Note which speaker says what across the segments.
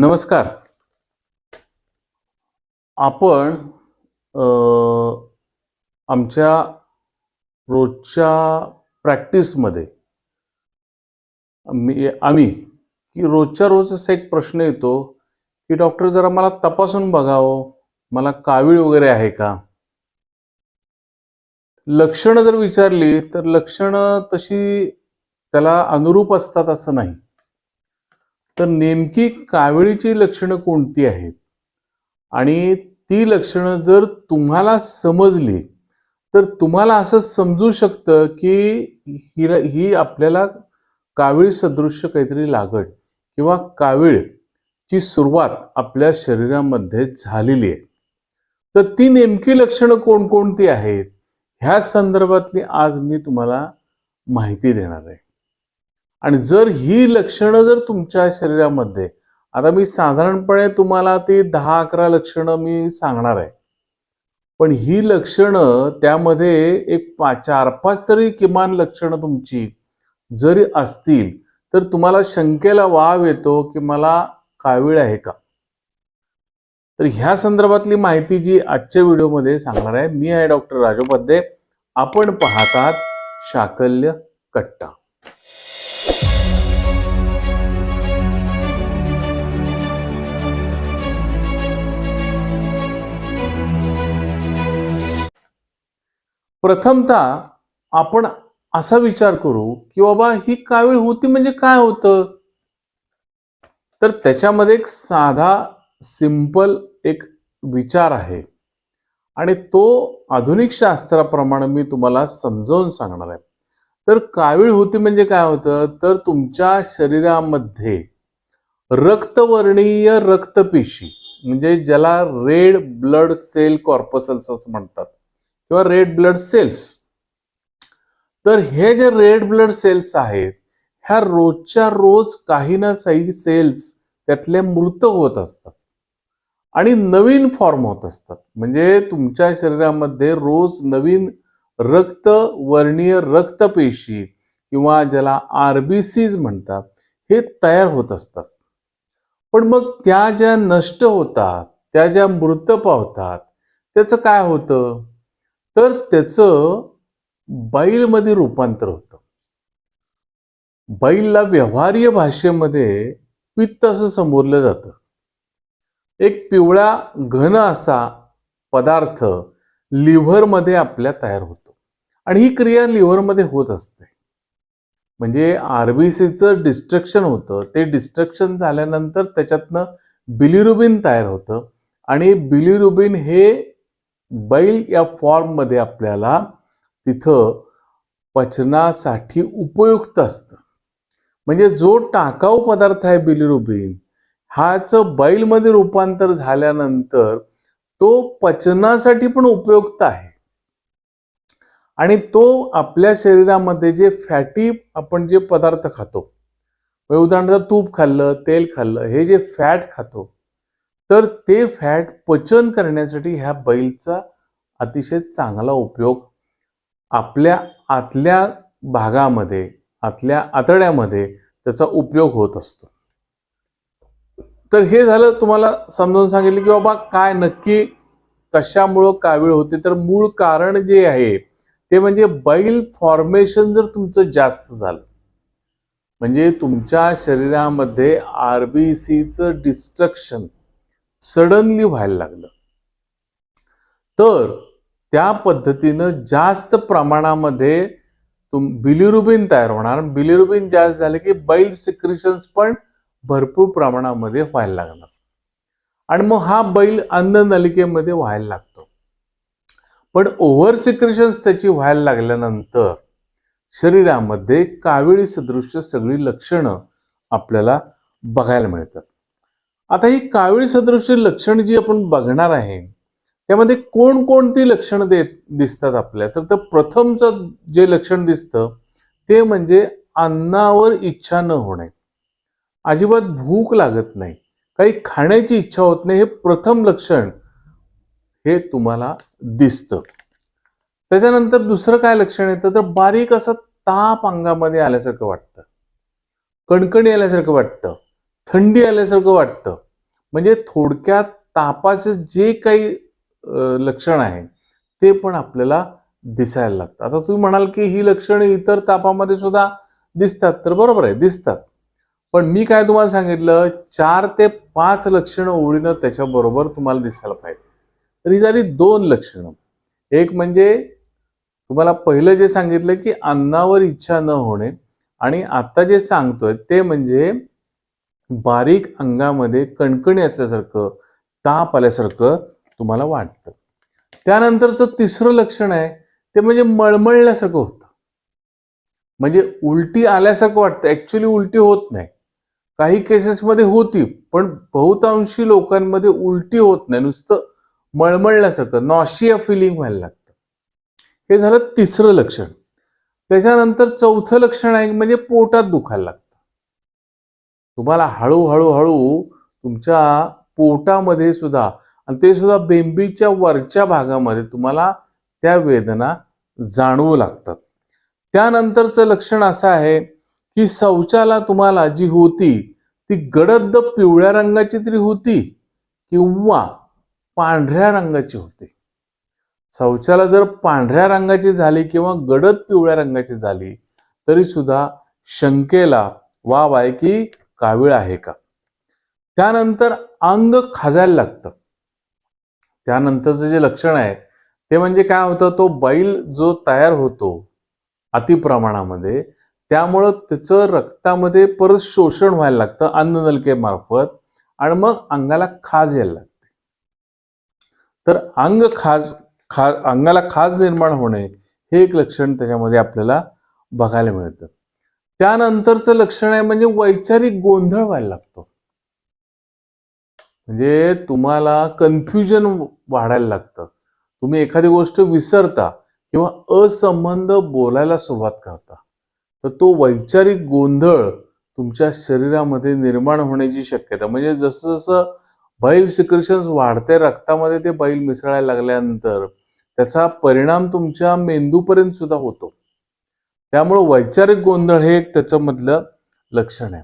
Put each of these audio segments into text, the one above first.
Speaker 1: नमस्कार. आपण आमच्या रोजच्या प्रॅक्टिसमध्ये मी आम्ही की रोजच्या रोज असा एक प्रश्न येतो की डॉक्टर जरा मला तपासून बघावं मला कावीळ वगैरे आहे का? लक्षणं जर विचारली तर लक्षणं तशी त्याला अनुरूप असतात असं नाही. तर नेमकी काविळीची लक्षणं कोणती आहेत? आणि ती लक्षणं जर तुम्हाला समजली तर तुम्हाला असं समजू शकतं की ही ही आपल्याला कावीळ सदृश्य काहीतरी लागत किंवा कावीळची सुरुवात आपल्या शरीरामध्ये झालेली आहे. तर ती नेमकी लक्षणं कोणकोणती आहेत? ह्या संदर्भातली आज मी तुम्हाला माहिती देणार आहे. आणि जर ही लक्षणं जर तुमच्या शरीरामध्ये आता मी साधारणपणे तुम्हाला ती दहा अकरा लक्षणं मी सांगणार आहे. पण ही लक्षणं त्यामध्ये एक पा चार पाच तरी किमान लक्षणं तुमची जरी असतील तर तुम्हाला शंकेला वाव येतो की मला कावीळ आहे का? तर ह्या संदर्भातली माहिती जी आजच्या व्हिडिओमध्ये सांगणार आहे मी आहे डॉक्टर राजोपाध्ये आपण पाहतात शाकल्य कट्टा. प्रथमतः आपण असा विचार करू की बाबा ही कावीळ होती म्हणजे काय होतं? तर त्याच्यामध्ये एक साधा सिंपल एक विचार आहे. आणि तो आधुनिक शास्त्राप्रमाणे मी तुम्हाला समजावून सांगणार आहे. तर कावीळ होती म्हणजे काय होतं? तर तुमच्या शरीरामध्ये रक्तवर्णीय रक्तपेशी म्हणजे ज्याला रेड ब्लड सेल कॉर्पसल्स असं म्हणतात किंवा रेड ब्लड सेल्स तर हे जे रेड ब्लड सेल्स आहेत ह्या रोजच्या रोज काही ना काही सेल्स त्यातले मृत होत असतात. आणि नवीन फॉर्म होत असतात. म्हणजे तुमच्या शरीरामध्ये रोज नवीन रक्त वर्णीय रक्तपेशी किंवा ज्याला आरबीसीज म्हणतात हे तयार होत असतात. पण मग त्या ज्या नष्ट होतात त्या ज्या मृत पावतात त्याचं काय होतं? तर त्याचं बैलमध्ये रूपांतर होतं. बैलला व्यवहार्य भाषेमध्ये पित्त असं संबोधलं जातं. एक पिवळा घन असा पदार्थ लिव्हरमध्ये आपल्या तयार होतो. आणि ही क्रिया लिव्हरमध्ये होत असते. म्हणजे आरबीसीचं डिस्ट्रक्शन होतं. ते डिस्ट्रक्शन झाल्यानंतर त्याच्यातनं बिलिरुबिन तयार होतं. आणि बिलिरुबिन हे बैल या फॉर्ममध्ये आपल्याला तिथं पचनासाठी उपयुक्त असतं. म्हणजे जो टाकाऊ पदार्थ आहे बिलिरुबिन ह्याचं बैलमध्ये रूपांतर झाल्यानंतर तो पचनासाठी पण उपयुक्त आहे. आणि तो आपल्या शरीरामध्ये जे फॅटी आपण जे पदार्थ खातो म्हणजे उदाहरणार्थ तूप खाल्लं तेल खाल्लं हे जे फॅट खातो तर ते फॅट पचन करण्यासाठी ह्या बैलचा अतिशय चांगला उपयोग आपल्या आतल्या भागामध्ये आतल्या आतड्यामध्ये त्याचा उपयोग होत असतो. तर हे झालं तुम्हाला समजावून सांगितलं की बाबा काय नक्की कशामुळं कावीळ होते? तर मूळ कारण जे आहे ते म्हणजे बैल फॉर्मेशन जर तुमचं जास्त झालं म्हणजे तुमच्या शरीरामध्ये आरबीसीचं डिस्ट्रक्शन सडनली व्हायला लागलं. तर त्या पद्धतीनं जास्त प्रमाणामध्ये तुम बिलिरुबिन तयार होणार. बिलिरुबिन जास्त झाले की बैल सिक्रिशन्स पण भरपूर प्रमाणामध्ये व्हायला लागणार. आणि मग हा बैल अन्ननलिकेमध्ये व्हायला लागतो. पण ओव्हर सिक्रेशन्स त्याची व्हायला लागल्यानंतर शरीरामध्ये कावेळी सदृश्य सगळी लक्षणं आपल्याला बघायला मिळतात. आता ही काविळी सदृश्य लक्षण जी आपण बघणार आहे त्यामध्ये कोणकोणती लक्षणं देत दिसतात आपल्या? तर प्रथमचं जे लक्षण दिसतं ते म्हणजे अन्नावर इच्छा न होणे. अजिबात भूक लागत नाही. काही खाण्याची इच्छा होत नाही हे प्रथम लक्षण हे तुम्हाला दिसतं. त्याच्यानंतर दुसरं काय लक्षण येतं? तर बारीक असं ताप अंगामध्ये आल्यासारखं वाटतं. कणकणी आल्यासारखं वाटतं. थंडी आल्यासारखं वाटतं. म्हणजे थोडक्यात तापाचं जे काही लक्षण आहे ते पण आपल्याला दिसायला लागतं. आता तुम्ही म्हणाल की ही लक्षणं इतर तापामध्ये सुद्धा दिसतात तर बरोबर आहे दिसतात. पण मी काय तुम्हाला सांगितलं चार ते पाच लक्षणं ओळीनं त्याच्याबरोबर तुम्हाला दिसायला पाहिजे. तर ही झाली दोन लक्षणं. एक म्हणजे तुम्हाला पहिलं जे सांगितलं की अन्नावर इच्छा न होणे आणि आता जे सांगतोय ते म्हणजे बारीक अंगामध्ये कणकणी असल्यासारखं ताप आल्यासारखं तुम्हाला वाटतं. त्यानंतरचं तिसरं लक्षण आहे ते म्हणजे मळमळल्यासारखं होतं. म्हणजे उलटी आल्यासारखं वाटतं. ॲक्च्युली उलटी होत नाही. काही केसेसमध्ये होती पण बहुतांशी लोकांमध्ये उलटी होत नाही. नुसतं मळमळल्यासारखं नॉशिया फिलिंग व्हायला लागतं. हे झालं तिसरं लक्षण. त्याच्यानंतर चौथं लक्षण आहे म्हणजे पोटात दुखायला लागतं. तुम्हाला हळूहळू हळू तुमच्या पोटामध्ये सुद्धा आणि ते सुद्धा बेंबीच्या वरच्या भागामध्ये तुम्हाला त्या वेदना जाणवू लागतात. त्यानंतरचं लक्षण असं आहे की शौचाला तुम्हाला जी होती ती गडद पिवळ्या रंगाची तरी होती किंवा पांढऱ्या रंगाची होती. शौचाला जर पांढऱ्या रंगाची झाली किंवा गडद पिवळ्या रंगाची झाली तरी सुद्धा शंकेला वाव आहे की कावीळ आहे का? त्यानंतर अंग खाजायला लागतं. त्यानंतरचं जे लक्षण आहे ते म्हणजे काय होतं तो बैल जो तयार होतो अतिप्रमाणामध्ये त्यामुळं त्याचं रक्तामध्ये परत शोषण व्हायला लागतं अन्ननलकेमार्फत आणि मग अंगाला खाज यायला लागते. तर अंग खाज खा अंगाला खाज निर्माण होणे हे एक लक्षण त्याच्यामध्ये आपल्याला बघायला मिळतं. त्यानंतरचं लक्षण आहे म्हणजे वैचारिक गोंधळ व्हायला लागतो. म्हणजे तुम्हाला कन्फ्युजन वाढायला लागतं. तुम्ही एखादी गोष्ट विसरता किंवा असंबंध बोलायला सुरुवात करता. तर तो वैचारिक गोंधळ तुमच्या शरीरामध्ये निर्माण होण्याची शक्यता. म्हणजे जसं जसं बैल सिक्रेशन्स वाढते रक्तामध्ये ते बैल मिसळायला लागल्यानंतर त्याचा परिणाम तुमच्या मेंदूपर्यंत सुद्धा होतो. त्यामुळं वैचारिक गोंधळ हे एक त्याचं मधलं लक्षण आहे.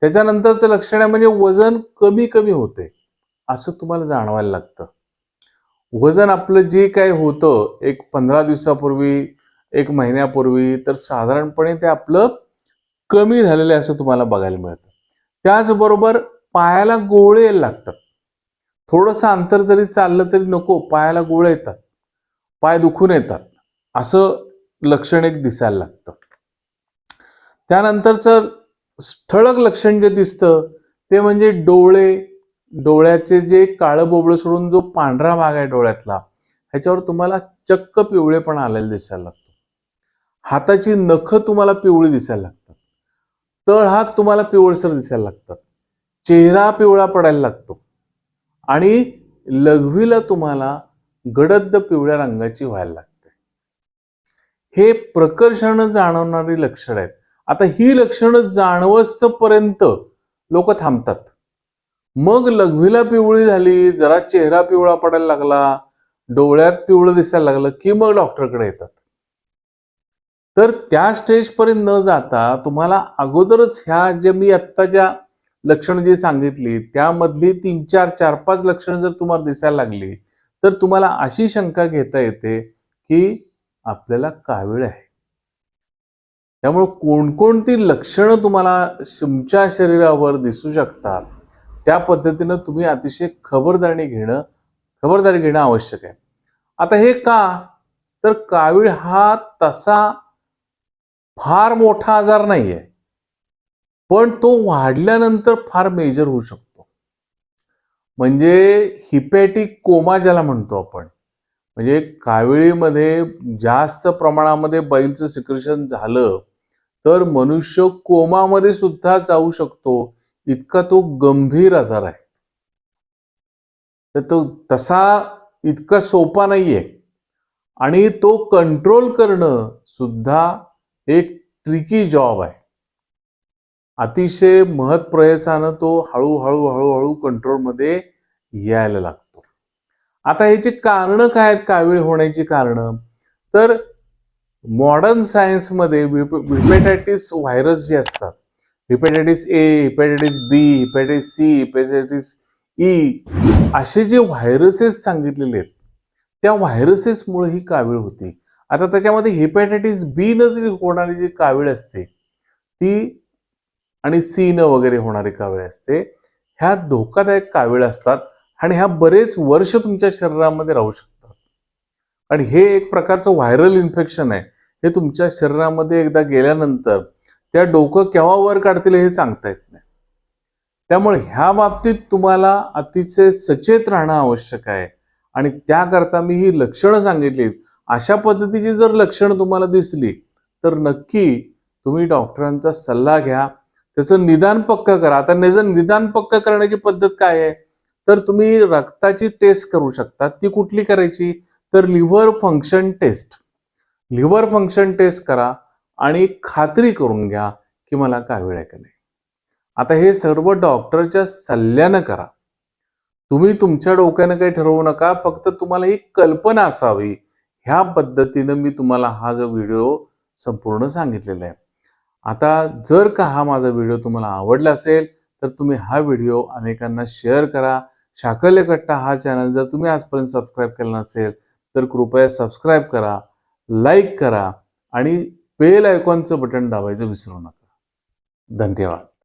Speaker 1: त्याच्यानंतरचं लक्षण आहे म्हणजे वजन कमी कमी होते असं तुम्हाला जाणवायला लागतं. वजन आपलं जे काही होतं एक पंधरा दिवसापूर्वी एक महिन्यापूर्वी तर साधारणपणे ते आपलं कमी झालेलं आहे असं तुम्हाला बघायला मिळतं. त्याचबरोबर पायाला गोळे यायला लागतात. थोडंसं अंतर जरी चाललं तरी नको पायाला गोळे येतात. पाय दुखून येतात. असं लक्षण एक दिसायला लागतं. त्यानंतरचं ठळक लक्षण जे दिसतं ते म्हणजे डोळे डोळ्याचे जे काळं बोबळं सोडून जो पांढरा भाग आहे डोळ्यातला ह्याच्यावर तुम्हाला चक्क पिवळेपणा आलेला दिसायला लागतो. हाताची नखं तुम्हाला पिवळी दिसायला लागतात. तळ हात तुम्हाला पिवळसर दिसायला लागतात. चेहरा पिवळा पडायला लागतो. आणि लघवीला तुम्हाला गडद पिवळ्या रंगाची व्हायला लागते. हे प्रकर्षण जाणवणारी लक्षणं आहेत. आता ही लक्षणं जाणवस्तपर्यंत लोक थांबतात. मग लघवीला पिवळी झाली जरा चेहरा पिवळा पडायला लागला डोळ्यात पिवळं दिसायला लागलं की मग डॉक्टरकडे येतात. तर त्या स्टेजपर्यंत न जाता तुम्हाला अगोदरच ह्या जे मी आत्ताच्या लक्षणं जी सांगितली त्यामधली तीन चार चार पाच लक्षणं जर तुम्हाला दिसायला लागली तर तुम्हाला अशी शंका घेता येते की आपल्याला कावीळ आहे? त्यामुळे कोणकोणती लक्षणं तुम्हाला तुमच्या शरीरावर दिसू शकतात त्या पद्धतीनं तुम्ही अतिशय खबरदारी घेणं खबरदारी घेणं आवश्यक आहे. आता हे का? तर कावीळ हा तसा फार मोठा आजार नाही आहे पण तो वाढल्यानंतर फार मेजर होऊ शकतो. म्हणजे हिपॅटिक कोमा ज्याला म्हणतो आपण म्हणजे काविळीमध्ये जास्त प्रमाणामध्ये बैलचं सिक्रेशन झालं तर मनुष्य कोमामध्ये सुद्धा जाऊ शकतो. इतका तो गंभीर आजार आहे. तर तो तसा इतका सोपा नाहीये. आणि तो कंट्रोल करणं सुद्धा एक ट्रिकी जॉब आहे. अतिशय महत्प्रयासानं तो हळूहळू हळूहळू कंट्रोलमध्ये यायला लागतो. आता ह्याची कारणं काय आहेत? कावीळ होण्याची कारणं. तर मॉडर्न सायन्समध्ये हिपेटायटिस व्हायरस जे असतात hepatitis A hepatitis B hepatitis C hepatitis E असे जे व्हायरसेस सांगितलेले आहेत त्या व्हायरसेसमुळे ही कावीळ होती. आता त्याच्यामध्ये हिपेटायटिस बी न जरी होणारी जी कावीळ असते ती आणि सी न वगैरे होणारी कावीळ असते ह्या धोकादायक कावीळ असतात. आणि ह्या बरेच वर्ष तुमच्या शरीरामध्ये राहू शकतात. आणि हे एक प्रकारचं व्हायरल इन्फेक्शन आहे. हे तुमच्या शरीरामध्ये एकदा गेल्यानंतर त्या डोकं केव्हा वर काढतील हे सांगता येत नाही. त्यामुळे ह्या बाबतीत तुम्हाला अतिशय सचेत राहणं आवश्यक आहे. आणि त्याकरता मी ही लक्षणं सांगितली अशा पद्धतीची जर लक्षणं तुम्हाला दिसली तर नक्की तुम्ही डॉक्टरांचा सल्ला घ्या. त्याचं निदान पक्क करा. आता त्याचं निदान पक्क करण्याची पद्धत काय आहे? तर तुम्ही रक्ताची टेस्ट करू शकता. ती कुठली करायची? तर liver function test liver function test करा आणि खात्री करून घ्या की मला कावीळ आहे का नाही. आता हे सर्व डॉक्टरच्या सल्ल्यानं करा. तुम्ही तुमच्या डोक्यानं काही ठरवू नका फक्त तुम्हाला ही कल्पना असावी. ह्या पद्धतीनं मी तुम्हाला हा जो व्हिडिओ संपूर्ण सांगितलेला आहे. आता जर का हा माझा व्हिडिओ तुम्हाला आवडला असेल तर तुम्ही हा व्हिडिओ अनेकांना शेअर करा. शाकल्य कट्टा हा चॅनल जर तुम्ही आजपर्यंत सबस्क्राईब केला नसेल तर कृपया सबस्क्राईब करा लाईक करा आणि बेल आयकॉनचं बटन दाबायचं विसरू नका. धन्यवाद.